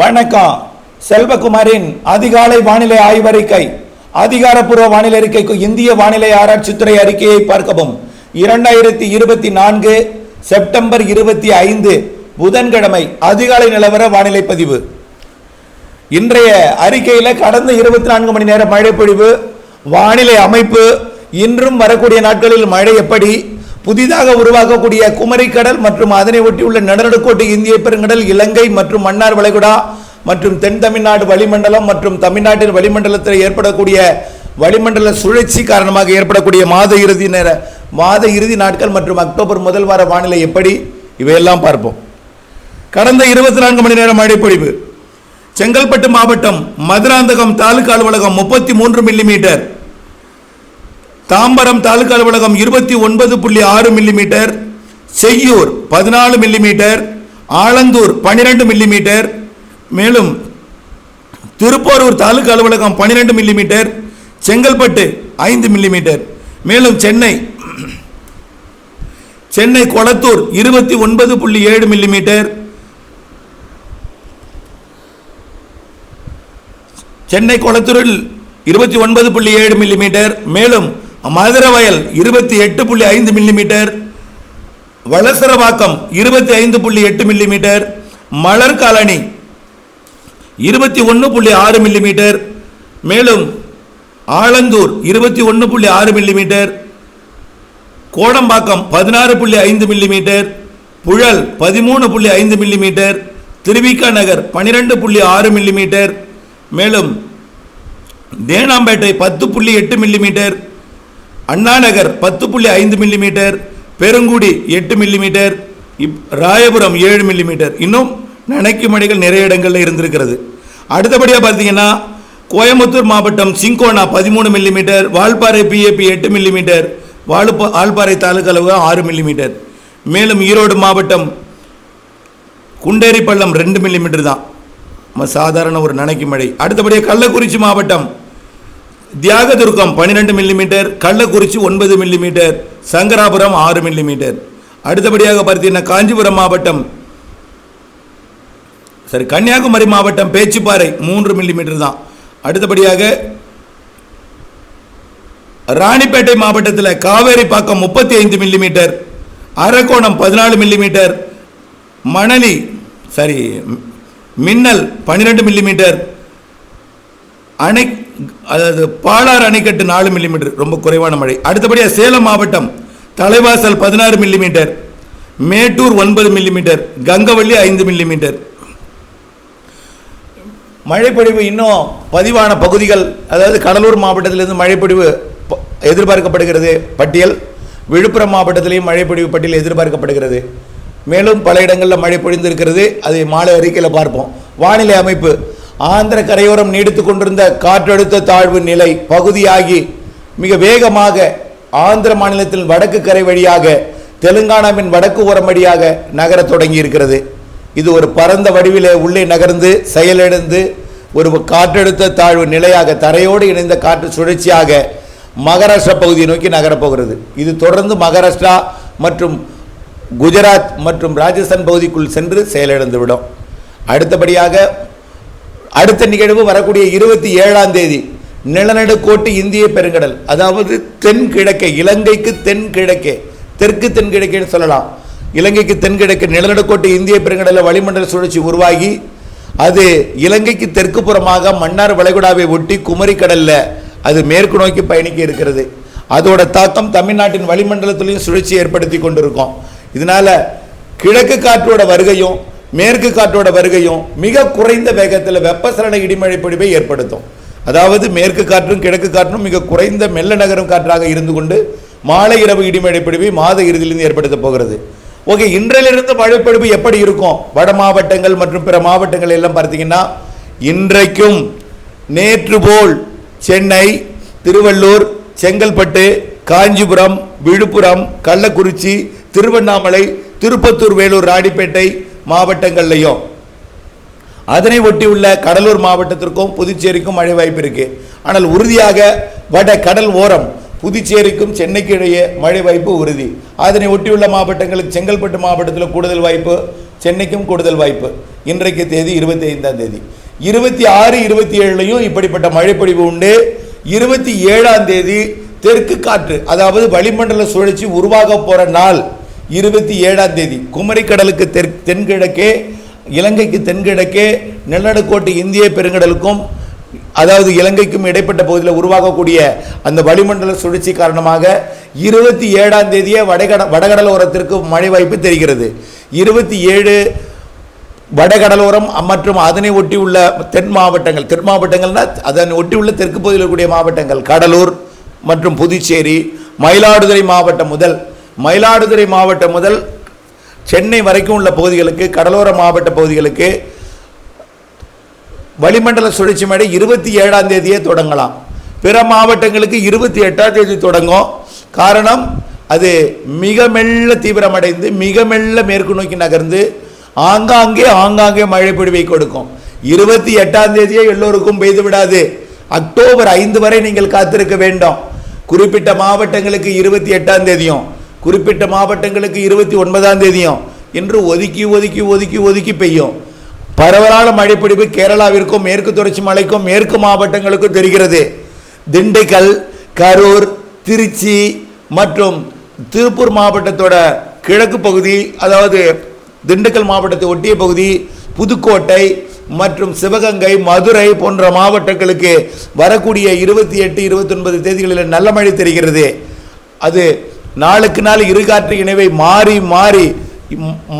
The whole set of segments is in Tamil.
வணக்கம். செல்வகுமாரின் அதிகாலை வானிலை ஆய்வறிக்கை. அதிகாரப்பூர்வ வானிலை அறிக்கைக்கு இந்திய வானிலை ஆராய்ச்சித்துறை அறிக்கையை பார்க்கவும். இரண்டாயிரத்தி இருபத்தி நான்கு செப்டம்பர் இருபத்தி ஐந்து புதன்கிழமை அதிகாலை நிலவர வானிலை பதிவு. இன்றைய அறிக்கையில் கடந்த இருபத்தி நான்கு மணி நேர மழை பொழிவு வானிலை அமைப்பு இன்றும் வரக்கூடிய நாட்களில் மழை எப்படி புதிதாக உருவாக்கக்கூடிய குமரிக்கடல் மற்றும் அதனை ஒட்டியுள்ள நடுநடுக்கோட்டு இந்திய பெருங்கடல் இலங்கை மற்றும் மன்னார் வளைகுடா மற்றும் தென் தமிழ்நாடு வளிமண்டலம் மற்றும் தமிழ்நாட்டின் வளிமண்டலத்தில் ஏற்படக்கூடிய வளிமண்டல சுழற்சி காரணமாக ஏற்படக்கூடிய மாத இறுதி நேர மாத இறுதி நாட்கள் மற்றும் அக்டோபர் முதல் வார வானிலை எப்படி? இவையெல்லாம் பார்ப்போம். கடந்த இருபத்தி நான்கு மணி நேரம் மழை பொழிவு செங்கல்பட்டு மாவட்டம் மதுராந்தகம் தாலுகா அலுவலகம் முப்பத்தி மூன்று மில்லிமீட்டர். தாம்பரம் தாலுகா அலுவலகம் இருபத்தி ஒன்பது புள்ளி ஆறு மில்லிமீட்டர் செய்யூர் பதினாலு மில்லிமீட்டர் ஆலந்தூர் பன்னிரெண்டு மில்லிமீட்டர் மேலும் திருப்போரூர் தாலுகா அலுவலகம் பன்னிரெண்டு மில்லிமீட்டர் செங்கல்பட்டு ஐந்து மில்லிமீட்டர் மேலும் சென்னை சென்னை கொளத்தூர் இருபத்தி ஒன்பது புள்ளி ஏழு மில்லிமீட்டர் சென்னை கொளத்தூரில் இருபத்தி ஒன்பது புள்ளி ஏழு மில்லிமீட்டர் மேலும் மதுரவயல் இருபத்தி எட்டு புள்ளி ஐந்து மில்லிமீட்டர் வளசரவாக்கம் இருபத்தி ஐந்து புள்ளி எட்டு மில்லிமீட்டர் மலர் காலனி இருபத்தி ஒன்று புள்ளி ஆறு மில்லிமீட்டர் மேலும் ஆலந்தூர் இருபத்தி ஒன்று புள்ளி ஆறு மில்லிமீட்டர் கோடம்பாக்கம் பதினாறு புள்ளி ஐந்து மில்லிமீட்டர் புழல் பதிமூணு புள்ளி ஐந்து மில்லிமீட்டர் திருவிக்கா நகர் பன்னிரெண்டு புள்ளி ஆறு மில்லிமீட்டர் மேலும் தேனாம்பேட்டை பத்து புள்ளி எட்டு மில்லிமீட்டர் அண்ணாநகர் பத்து புள்ளி ஐந்து மில்லிமீட்டர் பெருங்குடி எட்டு மில்லிமீட்டர் இப் ராயபுரம் ஏழு மில்லிமீட்டர் இன்னும் நனைக்கு மழைகள் நிறைய இடங்களில் இருந்திருக்கிறது. அடுத்தபடியாக பார்த்தீங்கன்னா கோயம்புத்தூர் மாவட்டம் சிங்கோனா பதிமூணு மில்லிமீட்டர் வால்பாறை பிஏபி எட்டு மில்லிமீட்டர் வாழுப்ப ஆழ்பாறை தாலுக்கா அளவு ஆறு மில்லிமீட்டர் மேலும் ஈரோடு மாவட்டம் குண்டேரிப்பள்ளம் ரெண்டு மில்லிமீட்டர் தான். நம்ம சாதாரண ஒரு நனைக்கு மழை. அடுத்தபடியாக கள்ளக்குறிச்சி மாவட்டம் தியாகதுர்கம் பன்னிரெண்டு மில்லிமீட்டர் கள்ளக்குறிச்சி ஒன்பது மில்லிமீட்டர் சங்கராபுரம் ஆறு மில்லிமீட்டர் அடுத்தபடியாக பார்த்தீங்கன்னா காஞ்சிபுரம் மாவட்டம் சரி கன்னியாகுமரி மாவட்டம் பேச்சிப்பாறை மூன்று மில்லிமீட்டர் தான். அடுத்தபடியாக ராணிப்பேட்டை மாவட்டத்தில் காவேரி பாக்கம் முப்பத்தி ஐந்து மில்லிமீட்டர் அரக்கோணம் பதினாலு மில்லிமீட்டர் மணலி சரி மின்னல் பன்னிரெண்டு மில்லிமீட்டர் அணை அதாவது பாலாறு அணைக்கட்டு நாலு மில்லிமீட்டர் ரொம்ப குறைவான மழை. அடுத்தபடியாக சேலம் மாவட்டம் தலைவாசல் பதினாறு மில்லிமீட்டர் மேட்டூர் ஒன்பது மில்லிமீட்டர் கங்கவள்ளி ஐந்து மில்லிமீட்டர் மழைப்பொழிவு இன்னும் பதிவான பகுதிகள் அதாவது கடலூர் மாவட்டத்திலிருந்து மழைப்பொழிவு எதிர்பார்க்கப்படுகிறது பட்டியல். விழுப்புரம் மாவட்டத்திலேயும் மழைப்பொழிவு பட்டியல் எதிர்பார்க்கப்படுகிறது. மேலும் பல இடங்களில் மழை பொழிந்திருக்கிறது. அதை மாலை அறிக்கையில் பார்ப்போம். வானிலை அமைப்பு. ஆந்திர கரையோரம் நீடித்து கொண்டிருந்த காற்றழுத்த தாழ்வு நிலை பகுதியாகி மிக வேகமாக ஆந்திர மாநிலத்தின் வடக்கு கரை வழியாக தெலுங்கானாவின் வடக்கு ஓரம் வழியாக நகரத் தொடங்கி இருக்கிறது இது ஒரு பரந்த வடிவிலே உள்ளே நகர்ந்து செயலிழந்து ஒரு காற்றழுத்த தாழ்வு நிலையாக தரையோடு இணைந்த காற்று சுழற்சியாக மகாராஷ்டிரா பகுதியை நோக்கி நகரப் போகிறது. இது தொடர்ந்து மகாராஷ்டிரா மற்றும் குஜராத் மற்றும் ராஜஸ்தான் பகுதிக்குள் சென்று செயலிழந்துவிடும் அடுத்தபடியாக அடுத்த நிகழ்வு வரக்கூடிய இருபத்தி ஏழாம் தேதி. நிலநடுக்கோட்டு இந்திய பெருங்கடல். அதாவது தென்கிழக்கே இலங்கைக்கு தென்கிழக்கே தெற்கு தென்கிழக்கேன்னு சொல்லலாம். இலங்கைக்கு தென்கிழக்கு நிலநடுக்கோட்டு இந்திய பெருங்கடலில் வளிமண்டல சுழற்சி உருவாகி அது இலங்கைக்கு தெற்கு புறமாக மன்னார் வளைகுடாவை ஒட்டி குமரி கடலில் அது மேற்கு நோக்கி பயணிக்க இருக்கிறது. அதோட தாக்கம் தமிழ்நாட்டின் வளிமண்டலத்திலையும் சுழற்சி ஏற்படுத்தி கொண்டிருக்கும். இதனால் கிழக்கு காற்றோட வருகையும் மேற்கு காற்றோட வருகையும் மிக குறைந்த வேகத்தில் வெப்பசலன இடிமழை பொழிவை ஏற்படுத்தும். அதாவது மேற்கு காற்றும் கிழக்கு காற்றும் மிக குறைந்த மெல்ல நகரும் காற்றாக இருந்து கொண்டு மாலை இரவு இடிமழை பொழிவை மாத இறுதியிலிருந்து ஏற்படுத்த போகிறது. ஓகே இன்றையிலிருந்து மழைப்பொழிவு எப்படி இருக்கும்? வட மாவட்டங்கள் மற்றும் பிற மாவட்டங்கள் எல்லாம் பார்த்தீங்கன்னா இன்றைக்கும் நேற்று போல் சென்னை திருவள்ளூர் செங்கல்பட்டு காஞ்சிபுரம் விழுப்புரம் கள்ளக்குறிச்சி திருவண்ணாமலை திருப்பத்தூர் வேலூர் ராணிப்பேட்டை மாவட்டங்கள்லையும். அதனை ஒட்டி உள்ள கடலூர் மாவட்டத்திற்கும் புதுச்சேரிக்கும் மழை வாய்ப்பு இருக்கு. ஆனால் உறுதியாக வட கடல் ஓரம் புதுச்சேரிக்கும் சென்னைக்கு இடையே மழை வாய்ப்பு உறுதி. அதனை ஒட்டியுள்ள மாவட்டங்களுக்கு செங்கல்பட்டு மாவட்டத்தில் கூடுதல் வாய்ப்பு சென்னைக்கும் கூடுதல் வாய்ப்பு. இன்றைக்கு தேதி இருபத்தி ஐந்தாம் தேதி. இருபத்தி ஆறு இருபத்தி ஏழுலையும் இப்படிப்பட்ட மழைப்பொழிவு உண்டு. இருபத்தி ஏழாம் தேதி தெற்கு காற்று அதாவது வளிமண்டல சுழற்சி உருவாக போகிற நாள். இருபத்தி ஏழாம் தேதி. குமரி கடலுக்கு தெற் தென்கிழக்கே இலங்கைக்கு தென்கிழக்கே நிலநடுக்கோட்டு இந்திய பெருங்கடலுக்கும் அதாவது இலங்கைக்கும் இடைப்பட்ட பகுதியில் உருவாகக்கூடிய அந்த வளிமண்டல சுழற்சி காரணமாக இருபத்தி ஏழாம் தேதியே வடகட வடகடலோரத்திற்கு மழை வாய்ப்பு தெரிகிறது. இருபத்தி ஏழு வடகடலோரம் மற்றும் அதனை ஒட்டி உள்ள தென் மாவட்டங்கள் தென் மாவட்டங்கள்னா அதனை ஒட்டி உள்ள தெற்கு பகுதியில் இருக்கக்கூடிய மாவட்டங்கள் கடலூர் மற்றும் புதுச்சேரி மயிலாடுதுறை மாவட்டம் முதல் மயிலாடுதுறை மாவட்டம் முதல் சென்னை வரைக்கும் உள்ள பகுதிகளுக்கு கடலோர மாவட்ட பகுதிகளுக்கு வளிமண்டல சுழற்சி மேடை இருபத்தி ஏழாம் தேதியே தொடங்கலாம். பிற மாவட்டங்களுக்கு இருபத்தி எட்டாம் தேதி தொடங்கும். காரணம் அது மிக மெல்ல தீவிரமடைந்து மிக மெல்ல மேற்கு நோக்கி நகர்ந்து ஆங்காங்கே ஆங்காங்கே மழை பொழிவை கொடுக்கும். இருபத்தி எட்டாம் தேதியே எல்லோருக்கும் பெய்து விடாது. அக்டோபர் ஐந்து வரை நீங்கள் காத்திருக்க வேண்டும். குறிப்பிட்ட மாவட்டங்களுக்கு இருபத்தி எட்டாம் தேதியும். குறிப்பிட்ட மாவட்டங்களுக்கு இருபத்தி ஒன்பதாம் தேதியும் என்று ஒதுக்கி ஒதுக்கி ஒதுக்கி ஒதுக்கி பெய்யும். பரவலான மழைப்பிடிப்பு கேரளாவிற்கும் மேற்கு தொடர்ச்சி மலைக்கும் மேற்கு மாவட்டங்களுக்கும் தெரிகிறது. திண்டுக்கல் கரூர் திருச்சி மற்றும் திருப்பூர் மாவட்டத்தோட கிழக்கு பகுதி அதாவது திண்டுக்கல் மாவட்டத்தை ஒட்டிய பகுதி புதுக்கோட்டை மற்றும் சிவகங்கை மதுரை போன்ற மாவட்டங்களுக்கு வரக்கூடிய இருபத்தி எட்டு இருபத்தி ஒன்பது தேதிகளில் நல்ல மழை தெரிகிறது. அது நாளுக்கு நாள் இருகாற்று இணைவை மாறி மாறி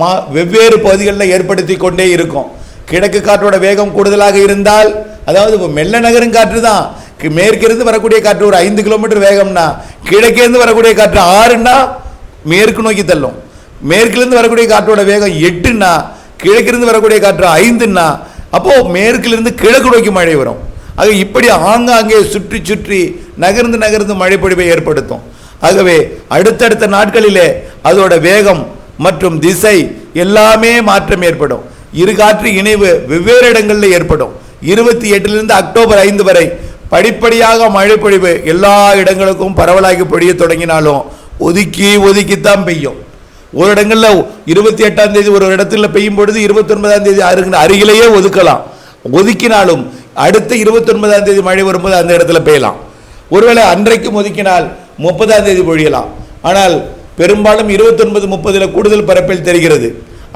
மா- வெவ்வேறு பகுதிகளில் ஏற்படுத்தி கொண்டே இருக்கும். கிழக்கு காற்றோட வேகம் கூடுதலாக இருந்தால் அதாவது இப்போ மெல்ல நகரும் காற்று தான். மேற்கிருந்து வரக்கூடிய காற்று ஒரு ஐந்து கிலோமீட்டர் வேகம்னா கிழக்கேருந்து வரக்கூடிய காற்று ஆறுன்னா மேற்கு நோக்கி தள்ளும். மேற்கிலிருந்து வரக்கூடிய காற்றோட வேகம் எட்டுன்னா கிழக்கிலிருந்து வரக்கூடிய காற்று ஐந்துன்னா அப்போது மேற்கிலிருந்து கிழக்கு நோக்கி மழை வரும். ஆக இப்படி ஆங்காங்கே சுற்றி சுற்றி நகர்ந்து நகர்ந்து மழை பொழிவை ஏற்படுத்தும். ஆகவே அடுத்தடுத்த நாட்களிலே அதோட வேகம் மற்றும் திசை எல்லாமே மாற்றம் ஏற்படும். இரு காற்று இணைவு வெவ்வேறு இடங்களில் ஏற்படும். இருபத்தி எட்டிலிருந்து அக்டோபர் ஐந்து வரை படிப்படியாக மழை பொழிவு எல்லா இடங்களுக்கும் பரவலாகி பொழிய தொடங்கினாலும் ஒதுக்கி ஒதுக்கித்தான் பெய்யும். ஒரு இடங்களில் இருபத்தி எட்டாம் தேதி ஒரு இடத்துல பெய்யும் பொழுது இருபத்தி ஒன்பதாம் தேதி அருகிலேயே ஒதுக்கலாம். ஒதுக்கினாலும் அடுத்த இருபத்தி ஒன்பதாம் தேதி மழை வரும்போது அந்த இடத்துல பெய்யலாம். ஒருவேளை அன்றைக்கும் ஒதுக்கினால் முப்பதாம் தேதி பொழியலாம். ஆனால் பெரும்பாலும் இருபத்தொன்பது முப்பதில் கூடுதல் பரப்பில் தெரிகிறது.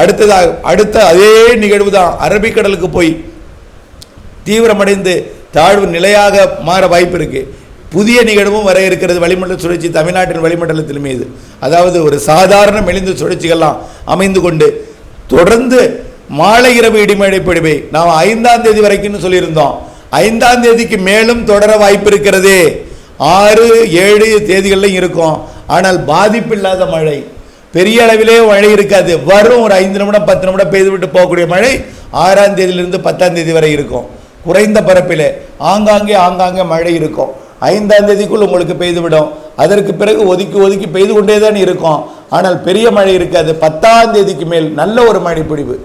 அடுத்ததாக அடுத்த அதே நிகழ்வு தான் அரபிக்கடலுக்கு போய் தீவிரமடைந்து தாழ்வு நிலையாக மாற வாய்ப்பு இருக்குது புதிய நிகழ்வும் வர இருக்கிறது வளிமண்டல சுழற்சி தமிழ்நாட்டின் வளிமண்டலத்தின் மீது அதாவது ஒரு சாதாரண மெலிந்த சுழற்சிகள்லாம் அமைந்து கொண்டு தொடர்ந்து மாலை இரவு இடிமழை பொழிவை நாம் ஐந்தாம் தேதி வரைக்கும்னு சொல்லியிருந்தோம். ஐந்தாம் தேதிக்கு மேலும் தொடர வாய்ப்பு இருக்கிறது. ஆறு ஏழு தேதிகளிலும் இருக்கும். ஆனால் பாதிப்பில்லாத மழை. பெரிய அளவிலே மழை இருக்காது. வரும் ஒரு ஐந்து நிமிடம் பத்து நிமிடம் பெய்து விட்டு போகக்கூடிய மழை ஆறாம் தேதியிலிருந்து பத்தாம் தேதி வரை இருக்கும். குறைந்த பரப்பிலே ஆங்காங்கே ஆங்காங்கே மழை இருக்கும். ஐந்தாம் தேதிக்குள் உங்களுக்கு பெய்துவிடும் அதற்கு பிறகு ஒதுக்கி ஒதுக்கி பெய்து கொண்டே தான் இருக்கும். ஆனால் பெரிய மழை இருக்காது. பத்தாம் தேதிக்கு மேல் நல்ல ஒரு மழை பொழிவு.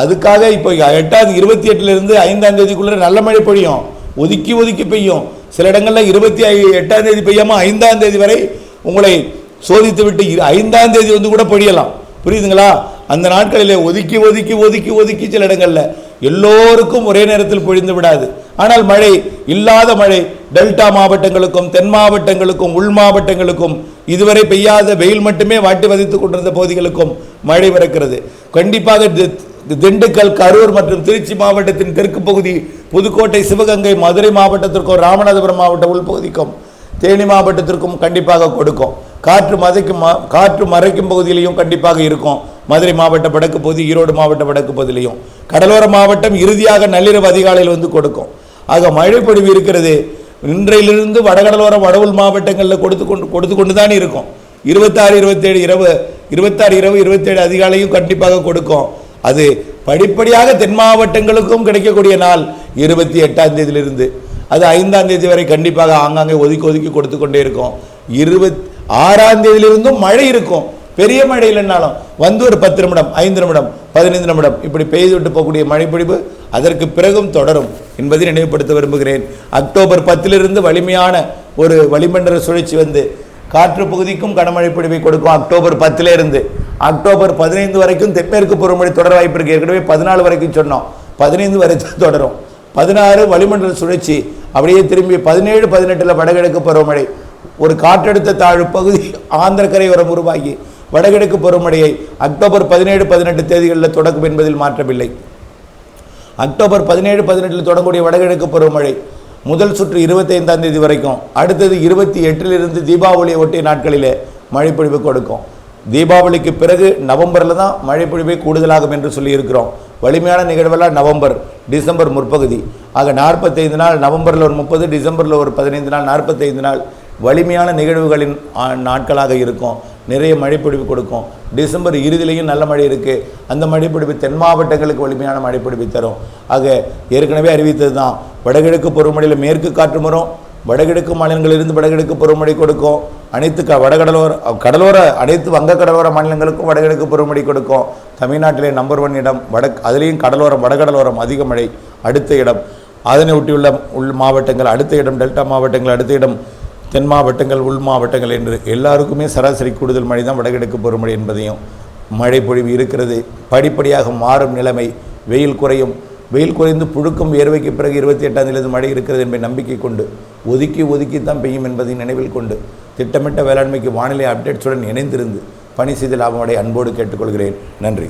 அதுக்காக இப்போ எட்டாம் இருபத்தி எட்டுலேருந்து ஐந்தாம் தேதிக்குள்ளே நல்ல மழை பொழியும். ஒதுக்கி ஒதுக்கி பெய்யும். சில இடங்களில் இருபத்தி ஐ- எட்டாம் தேதி பெய்யாமல் ஐந்தாம் தேதி வரை உங்களை சோதித்து விட்டு இரு- ஐந்தாம் தேதி வந்து கூட பொழியலாம். புரியுதுங்களா? அந்த நாட்களில் ஒதுக்கி ஒதுக்கி ஒதுக்கி ஒதுக்கி சில இடங்களில் எல்லோருக்கும் ஒரே நேரத்தில் பொழிந்து விடாது. ஆனால் மழை இல்லாத மழை டெல்டா மாவட்டங்களுக்கும் தென் மாவட்டங்களுக்கும் உள் மாவட்டங்களுக்கும் இதுவரை பெய்யாத வெயில் மட்டுமே வாட்டி வதைத்துக் கொண்டிருந்த பகுதிகளுக்கும் மழை பிறக்கிறது கண்டிப்பாக திண்டுக்கல் கரூர் மற்றும் திருச்சி மாவட்டத்தின் தெற்கு பகுதி புதுக்கோட்டை சிவகங்கை மதுரை மாவட்டத்திற்கும் ராமநாதபுரம் மாவட்ட உள்பகுதிக்கும் தேனி மாவட்டத்திற்கும் கண்டிப்பாக கொடுக்கும். காற்று மதைக்கும் காற்று மறைக்கும் பகுதியிலையும் கண்டிப்பாக இருக்கும். மதுரை மாவட்ட வடக்கு பகுதி ஈரோடு மாவட்ட வடக்கு பகுதியிலையும். கடலோர மாவட்டம் இறுதியாக நள்ளிரவு அதிகாலையில் வந்து கொடுக்கும். ஆக மழை பொழிவு இருக்கிறது. இன்றையிலிருந்து வடகடலோர வடவுள் மாவட்டங்களில் கொடுத்து கொண்டு கொடுத்து கொண்டு தான் இருக்கும். இருபத்தாறு இருபத்தேழு இரவு இருபத்தாறு இரவு இருபத்தேழு அதிகாலையும் கண்டிப்பாக கொடுக்கும். அது படிப்படியாக தென் மாவட்டங்களுக்கும் கிடைக்கக்கூடிய நாள் இருபத்தி எட்டாம் தேதியிலிருந்து. அது ஐந்தாம் தேதி வரை கண்டிப்பாக ஆங்காங்கே ஒதுக்கி ஒதுக்கி கொடுத்து கொண்டே இருக்கும். இருபத் ஆறாம் தேதியிலிருந்தும் மழை இருக்கும். பெரிய மழை இல்லைன்னாலும் வந்து ஒரு பத்து நிமிடம் ஐந்து நிமிடம் பதினைந்து நிமிடம் இப்படி பெய்து விட்டு போகக்கூடிய மழைப்பிடிப்பு அதற்கு பிறகும் தொடரும் என்பதை நினைவுபடுத்த விரும்புகிறேன். அக்டோபர் பத்திலிருந்து வலிமையான ஒரு வளிமண்டல சுழற்சி வந்து காற்று பகுதிக்கும் கனமழை பொழிவை கொடுக்கும் அக்டோபர் பத்திலிருந்து. அக்டோபர் பதினைந்து வரைக்கும் தென்மேற்கு பருவமழை தொடர வாய்ப்பு இருக்கு. ஏற்கனவே பதினாலு வரைக்கும் சொன்னோம். பதினைந்து வரைக்கும் தொடரும். பதினாறு வளிமண்டல சுழற்சி அப்படியே திரும்பி பதினேழு பதினெட்டில் வடகிழக்கு பருவமழை. ஒரு காற்றழுத்த தாழ்வு பகுதி ஆந்திர கரையோரம் உருவாகி வடகிழக்கு பருவமழையை அக்டோபர் பதினேழு பதினெட்டு தேதிகளில் தொடக்கும் என்பதில் மாற்றமில்லை. அக்டோபர் பதினேழு பதினெட்டில் தொடங்கக்கூடிய வடகிழக்கு பருவமழை முதல் சுற்று இருபத்தைந்தாம் தேதி வரைக்கும் அடுத்தது இருபத்தி எட்டிலிருந்து தீபாவளியை ஒட்டிய நாட்களிலே மழைப்பொழிவு கொடுக்கும். தீபாவளிக்கு பிறகு நவம்பரில் தான் மழைப்பொழிவே கூடுதலாகும் என்று சொல்லியிருக்கிறோம். வலிமையான நிகழ்வெல்லாம் நவம்பர் டிசம்பர் முற்பகுதி. ஆக நாற்பத்தைந்து நாள் நவம்பரில் ஒரு முப்பது டிசம்பரில் ஒரு பதினைந்து நாள் நாற்பத்தைந்து நாள் வலிமையான நிகழ்வுகளின் நாட்களாக இருக்கும். நிறைய மழைப்பொழிவு கொடுக்கும். டிசம்பர் இறுதியிலையும் நல்ல மழை இருக்குது அந்த மழைப்பொழிவு தென் மாவட்டங்களுக்கு வலிமையான மழைப்பொழிவு தரும். ஆக ஏற்கனவே அறிவித்தது தான். வடகிழக்கு பருவமழையில் மேற்கு காற்று வரும். வடகிழக்கு மாநிலங்களிலிருந்து வடகிழக்கு பருவமழை கொடுக்கும். அனைத்து க வடகடலோர கடலோர அனைத்து வங்க கடலோர மாநிலங்களுக்கும் வடகிழக்கு பருவமழை கொடுக்கும். தமிழ்நாட்டிலே நம்பர் ஒன் இடம் வட அதுலேயும் கடலோரம் வடகடலோரம் அதிக மழை அடுத்த இடம். அதனை ஒட்டியுள்ள உள் மாவட்டங்கள் அடுத்த இடம் டெல்டா மாவட்டங்கள் அடுத்த இடம் தென் மாவட்டங்கள் உள் மாவட்டங்கள் என்று எல்லாருக்குமே சராசரி கூடுதல் மழை தான் வடகிழக்கு பருவமழை என்பதையும் மழை பொழிவு இருக்கிறது. படிப்படியாக மாறும் நிலைமை. வெயில் குறையும். வெயில் குறைந்து புழுக்கும் வியர்வைக்கு பிறகு இருபத்தி எட்டாம் தேதி மழை இருக்கிறது என்பதை நம்பிக்கை கொண்டு ஒதுக்கி ஒதுக்கி தான் பெய்யும் என்பதை நினைவில் கொண்டு திட்டமிட்ட வேளாண்மைக்கு வானிலை அப்டேட்ஸுடன் இணைந்திருந்து பணி செய்து லாபமடை அன்போடு கேட்டுக்கொள்கிறேன். நன்றி.